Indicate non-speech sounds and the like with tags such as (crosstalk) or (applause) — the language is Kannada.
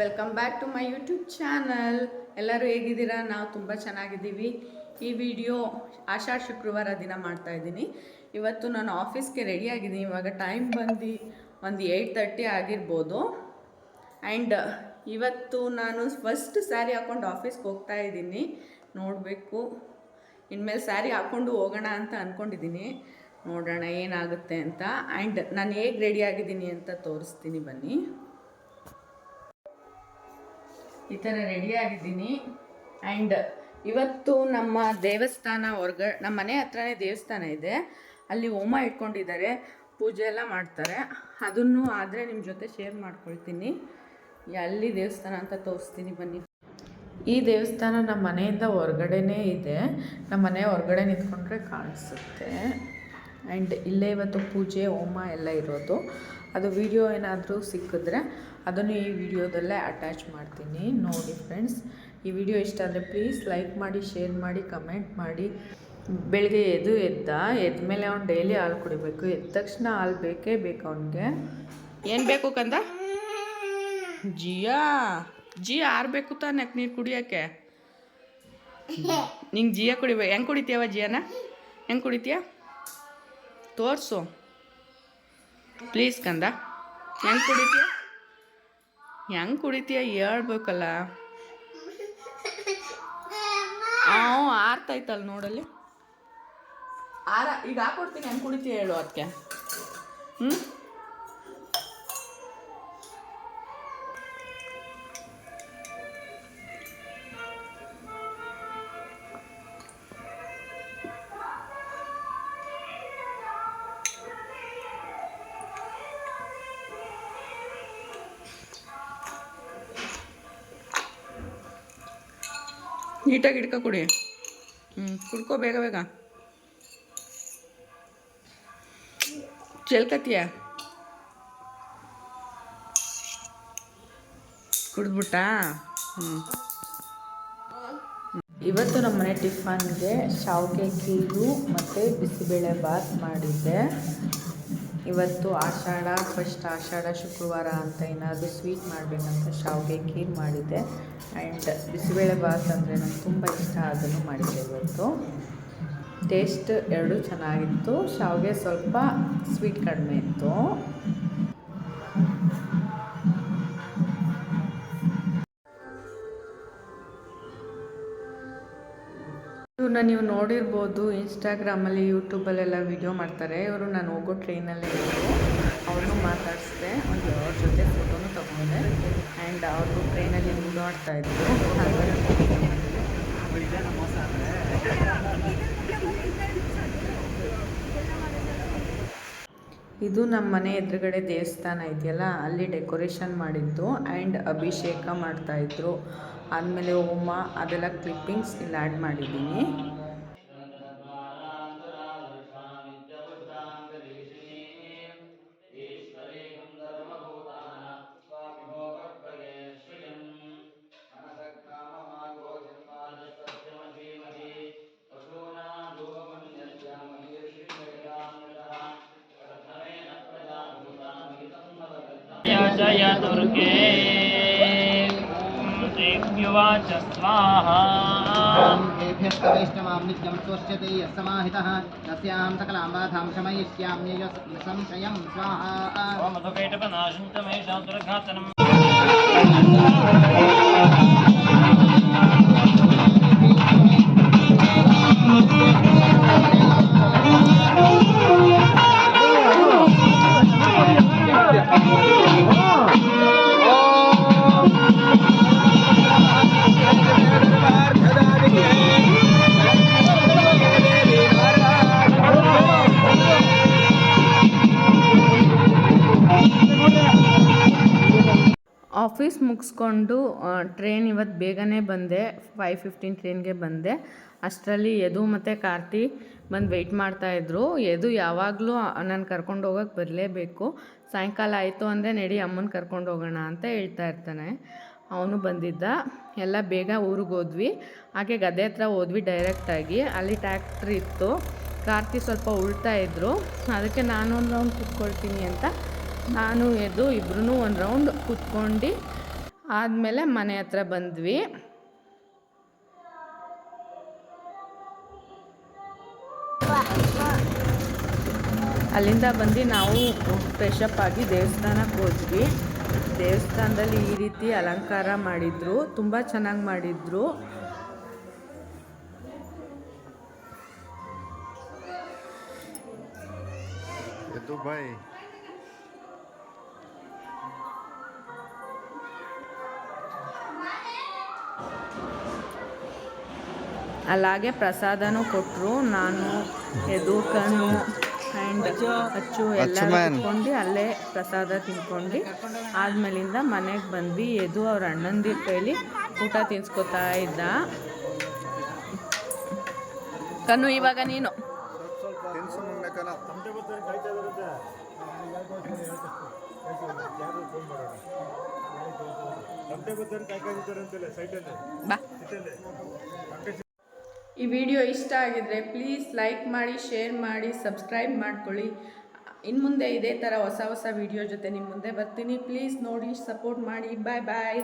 Welcome back to my YouTube channel ಎಲ್ಲರೂ ಹೇಗಿದ್ದೀರಾ? ನಾವು ತುಂಬ ಚೆನ್ನಾಗಿದ್ದೀವಿ. ಈ ವಿಡಿಯೋ ಆಷಾಢ ಶುಕ್ರವಾರ ದಿನ ಮಾಡ್ತಾ ಇದ್ದೀನಿ. ಇವತ್ತು ನಾನು ಆಫೀಸ್ಗೆ ರೆಡಿ ಆಗಿದ್ದೀನಿ. ಇವಾಗ ಟೈಮ್ ಬಂದು ಒಂದು ಏಯ್ಟ್ ತರ್ಟಿ ಆಗಿರ್ಬೋದು. ಆ್ಯಂಡ್ ಇವತ್ತು ನಾನು ಫಸ್ಟ್ ಸ್ಯಾರಿ ಹಾಕ್ಕೊಂಡು ಆಫೀಸ್ಗೆ ಹೋಗ್ತಾ ಇದ್ದೀನಿ. ನೋಡಬೇಕು. ಇನ್ಮೇಲೆ ಸ್ಯಾರಿ ಹಾಕ್ಕೊಂಡು ಹೋಗೋಣ ಅಂತ ಅಂದ್ಕೊಂಡಿದ್ದೀನಿ ನೋಡೋಣ ಏನಾಗುತ್ತೆ ಅಂತ. ಆ್ಯಂಡ್ ನಾನು ಹೇಗೆ ರೆಡಿ ಆಗಿದ್ದೀನಿ ಅಂತ ತೋರಿಸ್ತೀನಿ ಬನ್ನಿ. ಈ ಥರ ರೆಡಿಯಾಗಿದ್ದೀನಿ ಆ್ಯಂಡ್ ಇವತ್ತು ನಮ್ಮ ದೇವಸ್ಥಾನ ಹೊರ್ಗ, ನಮ್ಮ ಮನೆ ಹತ್ರನೇ ದೇವಸ್ಥಾನ ಇದೆ. ಅಲ್ಲಿ ಹೋಮ ಇಟ್ಕೊಂಡಿದ್ದಾರೆ. ಪೂಜೆ ಎಲ್ಲ ಮಾಡ್ತಾರೆ. ಅದನ್ನು ಆದರೆ ನಿಮ್ಮ ಜೊತೆ ಶೇರ್ ಮಾಡ್ಕೊಳ್ತೀನಿ. ಅಲ್ಲಿ ದೇವಸ್ಥಾನ ಅಂತ ತೋರಿಸ್ತೀನಿ ಬನ್ನಿ. ಈ ದೇವಸ್ಥಾನ ನಮ್ಮ ಮನೆಯಿಂದ ಹೊರಗಡೆನೇ ಇದೆ. ನಮ್ಮ ಮನೆ ಹೊರಗಡೆ ನಿಂತ್ಕೊಂಡ್ರೆ ಕಾಣಿಸುತ್ತೆ. ಆ್ಯಂಡ್ ಇಲ್ಲೇ ಇವತ್ತು ಪೂಜೆ, ಹೋಮ ಎಲ್ಲ ಇರೋದು. ಅದು ವಿಡಿಯೋ ಏನಾದರೂ ಸಿಕ್ಕಿದ್ರೆ ಅದನ್ನು ಈ ವಿಡಿಯೋದಲ್ಲೇ ಅಟ್ಯಾಚ್ ಮಾಡ್ತೀನಿ. ನೋಡಿ ಫ್ರೆಂಡ್ಸ್ ಈ ವಿಡಿಯೋ ಇಷ್ಟ ಆದರೆ ಪ್ಲೀಸ್ ಲೈಕ್ ಮಾಡಿ ಶೇರ್ ಮಾಡಿ ಕಮೆಂಟ್ ಮಾಡಿ. ಬೆಳಗ್ಗೆ ಎದ್ದು ಎದ್ದ ಎದ್ದ ಮೇಲೆ ಅವ್ನು ಡೈಲಿ ಹಾಲು ಕುಡಿಬೇಕು. ಎದ್ದ ತಕ್ಷಣ ಹಾಲು ಬೇಕೇ ಬೇಕು ಅವನಿಗೆ. ಏನು ಬೇಕು ಕಂದ? ಜಿಯಾ? ಜಿಯಾ ಆರ್ಬೇಕು ತಾನೆ ನೀರು ಕುಡಿಯೋಕ್ಕೆ? ನಿಂಗೆ ಜಿಯಾ ಕುಡಿಬೇಕು ಹೆಂಗೆ ಕುಡಿತೀಯವ ಜಿಯಾನ? ಹೆಂಗೆ ಕುಡಿತೀಯ? ತೋರಿಸು. ಪ್ಲೀಸ್ ಕಂದ. ಹೆಂಗೆ ಕುಡಿತೀಯ? ಹೆಂಗೆ ಕುಡಿತೀಯ? ಹೇಳ್ಬೇಕಲ್ಲ. (laughs) ಹಾಂ ಆರ್ತೈತಲ್ಲ ನೋಡಲ್ಲಿ. ಆರ ಈಗ ಹಾಕೊಡ್ತೀನಿ ಹೆಂಗೆ ಕುಡಿತೀಯ ಹೇಳು ಅದಕ್ಕೆ. ಹ್ಞೂ ನೀಟಾಗಿ ಹಿಡ್ಕೊ ಕುಡಿ ಹ್ಞೂ ಕುಡ್ಕೋ ಬೇಗ ಬೇಗ. ಚೆಲ್ಕತ್ತೀಯ ಕುಡಿದ್ಬಿಟ್ಟಾ? ಹ್ಞೂ ಇವತ್ತು ನಮ್ಮ ಮನೆ ಟಿಫನ್ಗೆ ಶಾವಿಗೆ ಕೀರು ಮತ್ತು ಬಿಸಿಬೇಳೆ ಬಾತ್ ಮಾಡಿದ್ದೆ. ಇವತ್ತು ಆಷಾಢ, ಫಸ್ಟ್ ಆಷಾಢ, ಶುಕ್ರವಾರ ಅಂತ ಏನಾದರೂ ಸ್ವೀಟ್ ಮಾಡಬೇಕಂತ ಶಾವಿಗೆ ಖೀರ್ ಮಾಡಿದ್ದೆ. ಆ್ಯಂಡ್ ಬಿಸಿಬೇಳೆ ಬಾತ್ ಅಂದರೆ ನಂಗೆ ತುಂಬ ಇಷ್ಟ, ಅದನ್ನು ಮಾಡಿದ್ದೆ ಇವತ್ತು. ಟೇಸ್ಟ್ ಎರಡೂ ಚೆನ್ನಾಗಿತ್ತು. ಶಾವಿಗೆ ಸ್ವಲ್ಪ ಸ್ವೀಟ್ ಕಡಿಮೆ ಇತ್ತು. ಇವ್ರನ್ನ ನೀವು ನೋಡಿರ್ಬೋದು ಇನ್ಸ್ಟಾಗ್ರಾಮಲ್ಲಿ ಯೂಟ್ಯೂಬಲ್ಲೆಲ್ಲ ವಿಡಿಯೋ ಮಾಡ್ತಾರೆ. ಇವರು ನಾನು ಹೋಗೋ ಟ್ರೈನಲ್ಲೇ ಇದ್ದರು ಅವ್ರನ್ನೂ ಮಾತಾಡಿಸಿದೆ. ಒಂದು ಅವ್ರ ಜೊತೆ ಫೋಟೋನು ತಗೊಂಡೆ. ಆ್ಯಂಡ್ ಅವರು ಟ್ರೈನಲ್ಲಿ ಓಡಾಡ್ತಾ ಇದ್ದರು ಇದ್ರು. ಇದು ನಮ್ಮ ಮನೆ ಎದುರುಗಡೆ ದೇವಸ್ಥಾನ ಇದೆಯಲ್ಲ ಅಲ್ಲಿ ಡೆಕೋರೇಷನ್ ಮಾಡಿದ್ದು ಆ್ಯಂಡ್ ಅಭಿಷೇಕ ಮಾಡ್ತಾಯಿದ್ರು ಆದಮೇಲೆ ಹೋಮ ಅದೆಲ್ಲ ಕ್ಲಿಪ್ಪಿಂಗ್ಸ್ ಇಲ್ಲಿ ಆ್ಯಡ್ ಮಾಡಿದ್ದೀನಿ. जय दुर्गे देव्युवाच स्वाहा तेभ्यस्तवैष्णवां नित्यं स्वस्यते यः समाहितः तस्यां सकलां बाधां शमयिष्याम्यय संशयं स्वाहा मधुकैटपनाशं च मे शास्त्रघातनम् ಆಫೀಸ್ ಮುಗಿಸ್ಕೊಂಡು ಟ್ರೈನ್ ಇವತ್ತು ಬೇಗನೆ ಬಂದೆ. ಫೈವ್ ಫಿಫ್ಟೀನ್ ಟ್ರೈನ್ಗೆ ಬಂದೆ. ಅಷ್ಟರಲ್ಲಿ ಯದು ಮತ್ತು ಕಾರ್ತಿ ಬಂದು ವೆಯ್ಟ್ ಮಾಡ್ತಾಯಿದ್ರು ಯದು ಯಾವಾಗಲೂ ನಾನು ಕರ್ಕೊಂಡು ಹೋಗೋಕ್ಕೆ ಬರಲೇಬೇಕು. ಸಾಯಂಕಾಲ ಆಯಿತು ಅಂದರೆ ನಡಿ ಅಮ್ಮನ ಕರ್ಕೊಂಡು ಹೋಗೋಣ ಅಂತ ಹೇಳ್ತಾ ಇರ್ತಾನೆ. ಅವನು ಬಂದಿದ್ದ. ಎಲ್ಲ ಬೇಗ ಊರಿಗೆ ಹೋದ್ವಿ. ಹಾಗೆ ಗದ್ದೆ ಹತ್ರ ಹೋದ್ವಿ ಡೈರೆಕ್ಟಾಗಿ ಅಲ್ಲಿ ಟ್ಯಾಕ್ಟ್ರಿ ಇತ್ತು. ಕಾರ್ತಿ ಸ್ವಲ್ಪ ಉಳ್ತಾ ಇದ್ದರು ಅದಕ್ಕೆ ನಾನು ಒಂದು ಕುತ್ಕೊಳ್ತೀನಿ ಅಂತ ನಾನು ಎದ್ದು ಇಬ್ರು ಒಂದು ರೌಂಡ್ ಕುತ್ಕೊಂಡು ಆದಮೇಲೆ ಮನೆ ಹತ್ರ ಬಂದ್ವಿ. ಅಲ್ಲಿಂದ ಬಂದು ನಾವು ಫ್ರೆಶಪ್ ಆಗಿ ದೇವಸ್ಥಾನಕ್ಕೆ ಹೋದ್ವಿ. ದೇವಸ್ಥಾನದಲ್ಲಿ ಈ ರೀತಿ ಅಲಂಕಾರ ಮಾಡಿದ್ರು, ತುಂಬ ಚೆನ್ನಾಗಿ ಮಾಡಿದ್ರು. ಬಾಯ್. అలాగే ప్రసాదను ಕೊಟ್ಟರು ನಾನು ಎದುಕನು ಆ್ಯಂಡ್ ಅಚ್ಚು ಎಲ್ಲ ಅಚ್ಚುಮನ್. ತಿನ್ಕೊಂಡು ಅಲ್ಲೇ ಪ್ರಸಾದ ತಿನ್ಕೊಂಡು ಆದ್ಮೇಲಿಂದ ಮನೆಗೆ ಬಂದ್ವಿ ಎದು ಅವ್ರ ಅಣ್ಣಂದಿರ ಕೈಲಿ ಊಟ ತಿನ್ಸ್ಕೊತಾ ಇದ್ದ ಕಣ್ಣು ಇವಾಗ ನೀನು ತಿನ್ಸು ಮುಂದಕ್ಕನ ಬಾ ಈ ವಿಡಿಯೋ ಇಷ್ಟ ಆಗಿದ್ರೆ ಪ್ಲೀಸ್ ಲೈಕ್ ಮಾಡಿ ಶೇರ್ ಮಾಡಿ ಸಬ್ಸ್ಕ್ರೈಬ್ ಮಾಡ್ಕೊಳ್ಳಿ. ಇನ್ನು ಮುಂದೆ ಇದೇ ಥರ ಹೊಸ ಹೊಸ ವಿಡಿಯೋ ಜೊತೆ ನಿಮ್ಮ ಮುಂದೆ ಬರ್ತೀನಿ. ಪ್ಲೀಸ್ ನೋಡಿ ಸಪೋರ್ಟ್ ಮಾಡಿ. ಬಾಯ್ ಬಾಯ್